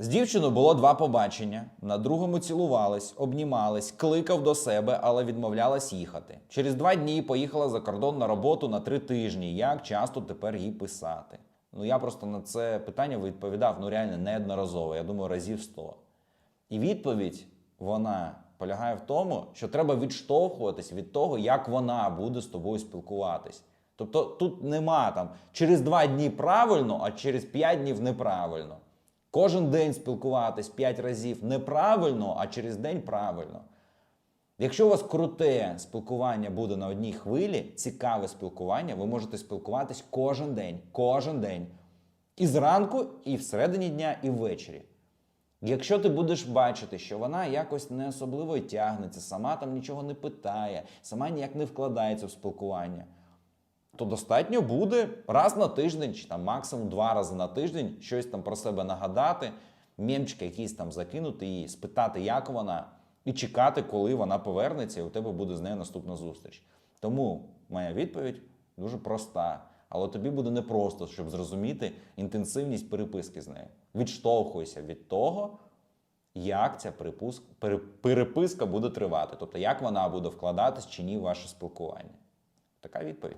З дівчиною було два побачення. На другому цілувались, обнімались, кликав до себе, але відмовлялась їхати. Через два дні поїхала за кордон на роботу на три тижні. Як часто тепер їй писати? Ну я просто на це питання відповідав ну реально неодноразово. Я думаю, разів сто. І відповідь вона полягає в тому, що треба відштовхуватись від того, як вона буде з тобою спілкуватись. Тобто тут нема там через два дні правильно, а через п'ять днів неправильно. Кожен день спілкуватись п'ять разів неправильно, а через день правильно. Якщо у вас круте спілкування буде на одній хвилі, цікаве спілкування, ви можете спілкуватись кожен день, кожен день. І зранку, і всередині дня, і ввечері. Якщо ти будеш бачити, що вона якось не особливо тягнеться, сама там нічого не питає, сама ніяк не вкладається в спілкування, то достатньо буде раз на тиждень, чи там максимум два рази на тиждень щось там про себе нагадати, мємчики якісь там закинути їй, спитати, як вона, і чекати, коли вона повернеться, і у тебе буде з нею наступна зустріч. Тому моя відповідь дуже проста. Але тобі буде непросто, щоб зрозуміти інтенсивність переписки з нею. Відштовхуйся від того, як ця переписка буде тривати, тобто як вона буде вкладатись чи ні в ваше спілкування. Така відповідь.